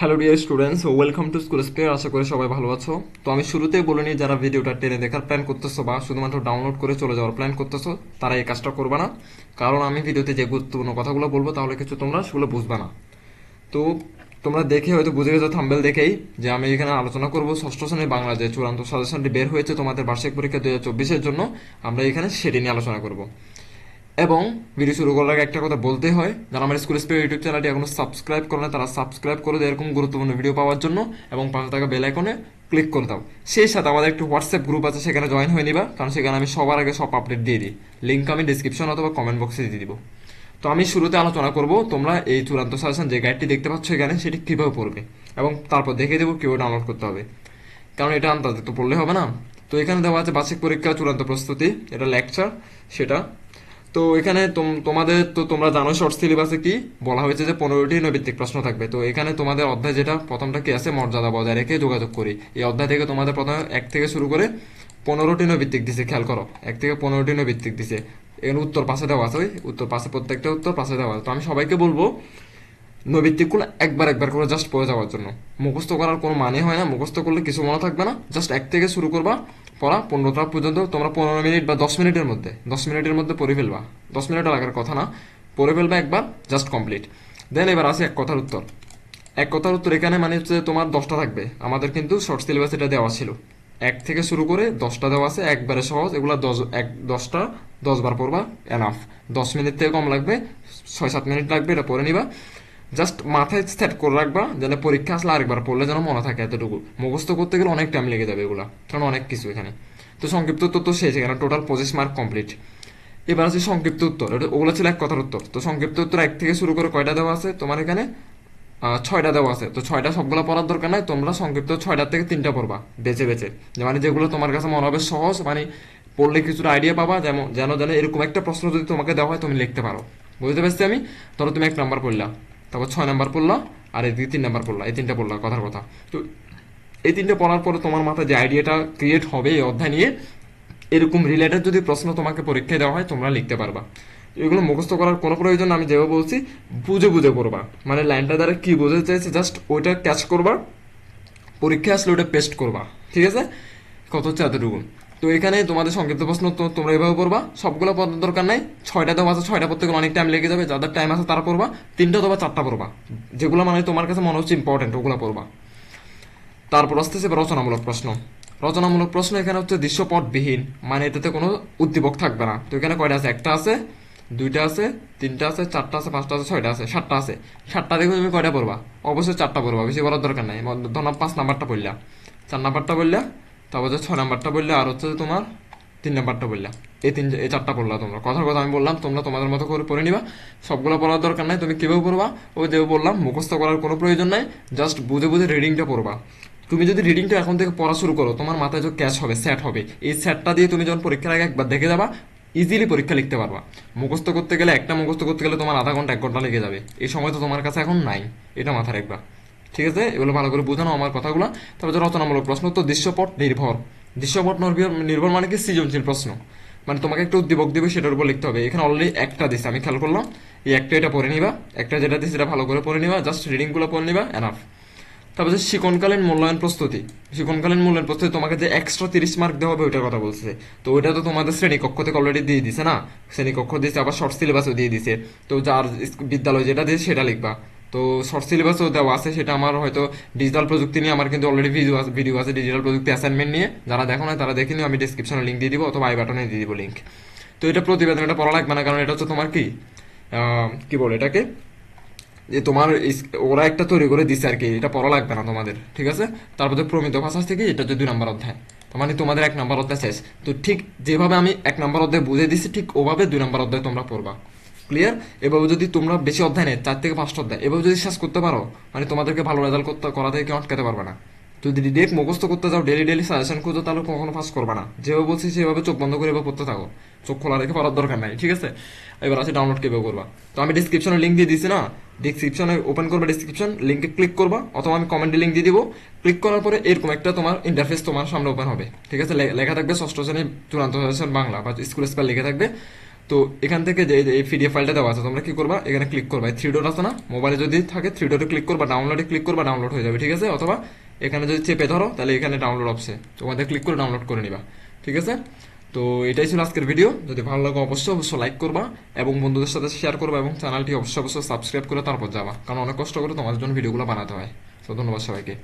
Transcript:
Hello dear students welcome to school spare আশা করি সবাই ভালো আছো। তো আমি শুরুতেই বলে নিই, যারা ভিডিওটা টেনে দেখার প্ল্যান করতেছো বা শুধুমাত্র ডাউনলোড করে চলে যাওয়ার প্ল্যান করতেছো, তারা এই কাজটা করবে না। কারণ আমি ভিডিওতে যে গুরুত্বপূর্ণ কথাগুলো বলব, তাহলে কিছু তোমরা সেগুলো বুঝবে না। তো তোমরা দেখে হয়তো বুঝে গেছো থাম্বেল দেখেই, যে আমি এখানে আলোচনা করব ষষ্ঠ শ্রেণির বাংলা যে চূড়ান্ত সাজেশনটি বের হয়েছে তোমাদের বার্ষিক পরীক্ষা দু হাজার জন্য। আমরা এখানে সেটি নিয়ে আলোচনা করব। এবং ভিডিও শুরু করার আগে একটা কথা বলতে হয়, যারা আমার স্কুল স্পেয়ার ইউটিউব চ্যানেলটি এখনও সাবস্ক্রাইব করে না, তারা সাবস্ক্রাইব করে দেয় এরকম গুরুত্বপূর্ণ ভিডিও পাওয়ার জন্য এবং পাশে থাকা বেল আইকনে ক্লিক করে দাও। সেই সাথে আমাদের একটি হোয়াটসঅ্যাপ গ্রুপ আছে, সেখানে জয়েন হয়ে নিবা, কারণ সেখানে আমি সবার আগে সব আপডেট দিয়ে দিই। লিঙ্ক আমি ডিসক্রিপশন অথবা কমেন্ট বক্সে দিয়ে দিব। তো আমি শুরুতে আলোচনা করব, তোমরা এই চূড়ান্ত সাজেশন যে গাইডটি দেখতে পাচ্ছ এখানে, সেটি কীভাবে পড়বে? এবং তারপর দেখে দেবো কীভাবে ডাউনলোড করতে হবে। কারণ এটা আন্দাজে তো পড়লে হবে না। তো এখানে দেওয়া আছে বার্ষিক পরীক্ষা, চূড়ান্ত প্রস্তুতি, এটা লেকচার সেটা তো এখানে তোম- তোমাদের তো তোমরা জানো শর্ট সিলেবাসে কি? বলা হয়েছে যে পনেরোটি নৈবিত্তিক প্রশ্ন থাকবে। তো এখানে তোমাদের অধ্যায় যেটা, প্রথমটা কি আছে? মর্যাদা বজায় রেখে যোগাযোগ করি। এই অধ্যায় থেকে তোমাদের প্রথমে এক থেকে শুরু করে পনেরোটি নৈবিত্তিক দিছে, খেয়াল করো। এক থেকে পনেরোটি নৈবিত্তিক দিছে। এখানে উত্তর পাশে দেওয়া আছে, ওই উত্তর পাশে প্রত্যেকটা উত্তর পাশে দেওয়া আছে। তো আমি সবাইকে বলব, নৈবিত্তিকগুলো একবার একবার করে জাস্ট পড়ে যাওয়ার জন্য। মুখস্থ করার কোনো মানে হয় না। মুখস্থ করলে কিছু মনে থাকবে না। জাস্ট এক থেকে শুরু করবা। পড়া, পনেরোটা পর্যন্ত তোমরা পনেরো মিনিট বা দশ মিনিটের মধ্যে, দশ মিনিটের মধ্যে পড়ে ফেলবা। দশ মিনিট লাগার কথা না। পড়ে ফেলবা একবার জাস্ট কমপ্লিট দেন এবার আসে এক কথার উত্তর। এক কথার উত্তর এখানে মানে হচ্ছে তোমার দশটা থাকবে। আমাদের কিন্তু শর্ট সিলেবাস এটা দেওয়া ছিল। এক থেকে শুরু করে দশটা দেওয়া আছে, একবারে সহজ। এগুলো দশ, এক, দশটা দশবার পড়বা এনাফ দশ মিনিট থেকে কম লাগবে, ছয়, সাত মিনিট লাগবে, এটা পড়ে নিবা। জাস্ট মাথায় সেট করে রাখবা, যেন পরীক্ষা আসলে আরেকবার পড়লে যেন মনে থাকে এতটুকু। মুখস্থ করতে গেলে অনেক টাইম লেগে যাবে এগুলা, কারণ অনেক কিছু এখানে। তো সংক্ষিপ্ত উত্তর তো শেষ, এখানে টোটাল পঁচিশ মার্ক কমপ্লিট এবার আছে সংক্ষিপ্ত উত্তর ওগুলো ছিল এক কথার উত্তর। তো সংক্ষিপ্ত উত্তর এক থেকে শুরু করে কয়টা দেওয়া আছে? তোমার এখানে ছয়টা দেওয়া আছে। তো ছয়টা সবগুলো পড়ার দরকার নাই, তোমরা সংক্ষিপ্ত ছয়টার থেকে তিনটা পড়বা, বেছে বেছে। মানে যেগুলো তোমার কাছে মনে হবে সহজ মানে পড়লে কিছুটা আইডিয়া পাবা, যেমন যেন যেন এরকম একটা প্রশ্ন যদি তোমাকে দেওয়া হয় তুমি লিখতে পারো। বুঝতে পারছি আমি? ধরো তুমি এক নাম্বার পড়লা। তারপর ছয় নাম্বার পড়লা, আর এদিকে তিন নাম্বার পড়লা, এই তিনটা পড়লা, কথার কথা। তো এই তিনটে পড়ার পরে তোমার মাথায় যে আইডিয়াটা ক্রিয়েট হবে এই অধ্যায় নিয়ে, এরকম রিলেটেড যদি প্রশ্ন তোমাকে পরীক্ষায় দেওয়া হয়, তোমরা লিখতে পারবা। এগুলো মুখস্থ করার কোনো প্রয়োজন, আমি যেভাবে বলছি, বুঝে বুঝে করবা মানে লাইনটা দ্বারা কি বোঝাতে চাইছে জাস্ট ওইটা ক্যাচ করবা পরীক্ষা আসলে ওটা পেস্ট করবা। ঠিক আছে? কত হচ্ছে এতটুকু? তো এখানে তোমাদের সংক্ষিপ্ত প্রশ্ন তোমরা এভাবে পড়বা। সবগুলো পড়ার দরকার নাই। ছয়টা দেওয়া আছে, ছয়টা পড়তে অনেক টাইম লেগে যাবে। যাদের টাইম আছে তারা পড়বা। তিনটা অথবা চারটা পড়বা। যেগুলো মানে তোমার কাছে মনে হচ্ছে ইম্পর্টেন্ট ওগুলো পড়বা। তারপর আসতেছে রচনামূলক প্রশ্ন। রচনামূলক প্রশ্ন এখানে হচ্ছে দৃশ্যপটবিহীন মানে এটাতে কোনো উদ্দীপক থাকবে না। তো এখানে কয়টা আছে? একটা আছে, দুইটা আছে, তিনটা আছে, চারটা আছে, পাঁচটা আছে, ছয়টা আছে, সাতটা আছে। সাতটা দেখে তুমি কয়টা পড়বা? অবশ্যই চারটা পড়বা, বেশি পড়ার দরকার নাই। ধরো পাঁচ নাম্বারটা পড়লা। চার নাম্বারটা বললা তারপর হচ্ছে ছয় নাম্বারটা বললে, আর হচ্ছে তোমার তিন নাম্বারটা বললা। এই তিন, এই চারটা পড়লা তোমরা। কথার কথা আমি বললাম, তোমরা তোমাদের মতো করে পড়ে নিবা। সবগুলো পড়ার দরকার নাই, তুমি কীভাবে পড়বা? ওই যে বললাম, মুখস্থ করার কোনো প্রয়োজন নাই জাস্ট বুঝে বুঝে রিডিংটা পড়বা। তুমি যদি রিডিংটা এখন থেকে পড়া শুরু করো, তোমার মাথায় যে ক্যাচ হবে সেট হবে, এই সেটটা দিয়ে তুমি যখন পরীক্ষার আগে একবার দেখে যাবা ইজিলি পরীক্ষা লিখতে পারবা। মুখস্থ করতে গেলে, একটা মুখস্থ করতে গেলে তোমার আধা ঘণ্টা, এক ঘণ্টা লেগে যাবে। এই সময় তো তোমার কাছে এখন নাই, এটা মাথায় রাখবা। ঠিক আছে? এগুলো ভালো করে বোঝানো আমার কথাগুলো। তারপর যে রচনামূলক প্রশ্ন তো দৃশ্যপট নির্ভর। দৃশ্যপট নির্ভর মানে কি? সৃজনশীল প্রশ্ন। মানে তোমাকে একটা উদ্দীপক দিবে, সেটার উপর লিখতে হবে। এখানে অলরেডি একটা দিছে, আমি খেয়াল করলাম। এই একটা এটা পড়ে নিবা। একটা যেটা দিছে, সেটা ভালো করে পড়ে নিবা। জাস্ট রিডিংগুলো পড়ে নিবা এনাফ তারপর যে শিকনকালীন মূল্যায়ন প্রস্তুতি। শিকনকালীন মূল্যায়ন প্রস্তুতি তোমাকে যে এক্সট্রা তিরিশ মার্ক দেওয়া হবে, ওইটার কথা বলছে। তো ওইটা তো তোমাদের শ্রেণীকক্ষ থেকে অলরেডি দিয়ে দিছে না? শ্রেণীকক্ষ দিয়েছে, আবার শর্ট সিলেবাসও দিয়ে দিছে। তো যার বিদ্যালয় যেটা দিয়েছে, সেটা লিখবা। তো শর্ট সিলেবাসও দেওয়া আছে, সেটা আমার হয়তো ডিজিটাল প্রযুক্তি নিয়ে আমার কিন্তু অলরেডি ভিডিও আছে ভিডিও আছে ডিজিটাল প্রযুক্তি অ্যাসাইনমেন্ট নিয়ে। যারা দেখো না তারা দেখে নিও, আমি ডিসক্রিপশনে লিঙ্ক দিয়ে দিব অথবা আই বাটনে দিয়ে দিব লিঙ্ক তো এটা প্রতিবেদন এটা পড়া লাগবে না, কারণ এটা হচ্ছে তোমার কি কি বলে এটাকে? যে তোমার ওরা একটা তৈরি করে দিছে আর কি, এটা পড়া লাগবে না তোমাদের, ঠিক আছে? তারপর প্রমিত ভাষা থেকে এটা হচ্ছে দুই নম্বর অধ্যায়। মানে তোমাদের এক নম্বর অধ্যায় শেষ। তো ঠিক যেভাবে আমি এক নম্বর অধ্যায় বুঝে দিচ্ছি ঠিক ওভাবে দুই নম্বর অধ্যায় তোমরা পড়বা। ক্লিয়ার এভাবে যদি তোমরা বেশি অধ্যায় নেই চার থেকে পাঁচটা অধ্যায়, এভাবে যদি শেষ করতে পারো মানে তোমাদেরকে ভালো রেজাল্ট করতে, করা থেকে কেউ আটকাতে পারবে না। যদি ডিরেক্ট মুখস্থ করতে যাও ডেলি ডেলি সাজেশন খুঁজো, তাহলে কখনো পাস করবে না। যেভাবে বলছি, সেভাবে চোখ বন্ধ করে এভাবে পড়তে থাকো। চোখ খোলা রেখে পড়ার দরকার নাই, ঠিক আছে? এবার আছে ডাউনলোড কীভাবে করবা। তো আমি ডিসক্রিপশনে লিঙ্ক দিয়ে দিছি না? ডিসক্রিপশনে ওপেন করবে ডিসক্রিপশন লিঙ্কে ক্লিক করবা, অথবা আমি কমেন্টে লিঙ্ক দিয়ে দিব। ক্লিক করার পরে এরকম একটা তোমার ইন্টারফেস তোমার সামনে ওপেন হবে, ঠিক আছে? লেখা থাকবে ষষ্ঠ শ্রেণি চূড়ান্ত সাজেশন বাংলা, বা স্কুল স্পেল লেখা থাকবে। তো এখান থেকে যে এই পিডিএফ ফাইলটা দেওয়া আছে, তোমরা কি করবা? এখানে ক্লিক করবা। থ্রি ডট আছে না? মোবাইলে যদি থাকে থ্রি ডটে ক্লিক করবা ডাউনলোডে ক্লিক করবা ডাউনলোড হয়ে যাবে, ঠিক আছে? অথবা এখানে যদি চেপে ধরো, তাহলে এখানে ডাউনলোড অপশে তোমাদের ক্লিক করে ডাউনলোড করে নিবা, ঠিক আছে? তো এটাই ছিল আজকের ভিডিও যদি ভালো লাগে অবশ্যই অবশ্যই লাইক করবা এবং বন্ধুদের সাথে শেয়ার করবা এবং চ্যানেলটি অবশ্যই অবশ্যই সাবস্ক্রাইব করে তারপর যাবা। কারণ অনেক কষ্ট করে তোমাদের জন্য ভিডিওগুলো বানাতে হয়। তো ধন্যবাদ সবাইকে।